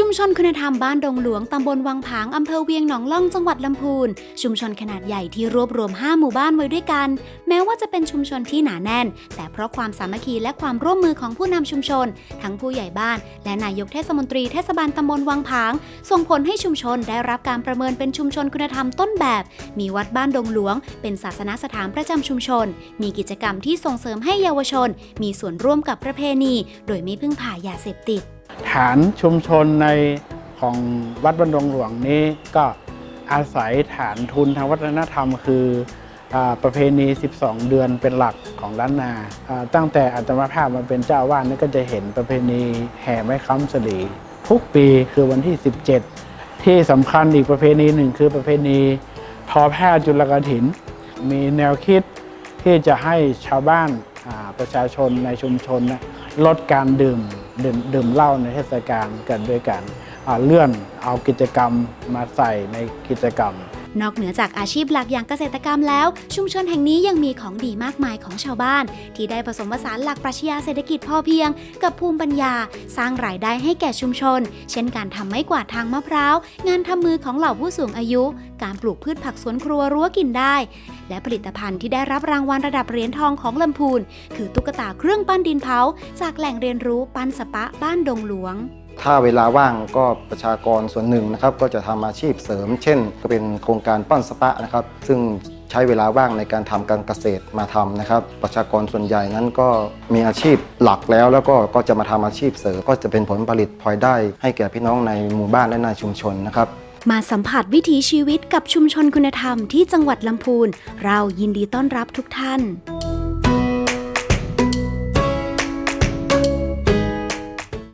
ชุมชนคุณธรรมบ้านดงหลวง ตำบลวังผางอำเภอเวียงหนองล่องจังหวัดลำพูน ชุมชนขนาดใหญ่ที่รวบรวม 5 หมู่บ้านไว้ด้วยกัน แม้ว่าจะเป็นชุมชนที่หนาแน่น แต่เพราะความสามัคคีและความร่วมมือของผู้นำชุมชน ทั้งผู้ใหญ่บ้าน และนายกเทศมนตรีเทศบาลตำบลวังผาง ส่งผลให้ชุมชนได้รับการประเมินเป็นชุมชนคุณธรรมต้นแบบ มีวัดบ้านดงหลวง เป็นศาสนสถานประจำชุมชน มีกิจกรรมที่ส่งเสริมให้เยาวชน มีส่วนร่วมกับประเพณี โดยไม่พึ่งพายาเสพติด ฐานชุมชนในของวัดบันดงหลวงนี้ก็อาศัยฐานทุนทางวัฒนธรรม คืออประเพณี 12 เดือนเป็นหลักของล้านนา ตั้งแต่อัตมาภาพมาเป็นเจ้าวาดนี่ก็จะเห็นประเพณีแห่ไม้ค้ำสลีทุกปีคือวันที่ 17 ที่สำคัญอีกประเพณีหนึ่งคือประเพณีทอผ้าจุลกถิน มีแนวคิดที่จะให้ชาวบ้านประชาชนในชุมชนลดการดื่ม ดื่มดื่มเหล้าในเทศกาลกันด้วยกันเลื่อนเอากิจกรรมมาใส่ในกิจกรรม นอกเหนือจากอาชีพหลักอย่างเกษตรกรรมแล้ว ชุมชนแห่งนี้ยังมีของดีมากมายของชาวบ้าน ที่ได้ผสมผสานหลักปรัชญาเศรษฐกิจพอเพียง กับภูมิปัญญา สร้างรายได้ให้แก่ชุมชน เช่นการทำไม้กวาดทางมะพร้าว งานทำมือของเหล่าผู้สูงอายุ การปลูกพืชผักสวนครัวรั้วกินได้ และผลิตภัณฑ์ที่ได้รับรางวัลระดับเหรียญทองของลำพูน คือตุ๊กตาเครื่องปั้นดินเผา จากแหล่งเรียนรู้ปั้นสปะบ้านดงหลวง ถ้าเวลาว่างก็ประชากรส่วนหนึ่งนะครับก็จะทำอาชีพเสริม เช่น ก็เป็นโครงการปั้นสปะนะครับ ซึ่งใช้เวลาว่างในการทำการเกษตรมาทำนะครับ ประชากรส่วนใหญ่นั้นก็มีอาชีพหลักแล้ว แล้วก็ก็จะมาทำอาชีพเสริมก็จะเป็นผลผลิตพลอยได้ ให้แก่พี่น้องในหมู่บ้านและในชุมชนนะครับมาสัมผัสวิถีชีวิตกับชุมชนคุณธรรมที่จังหวัดลำพูน เรายินดีต้อนรับทุกท่าน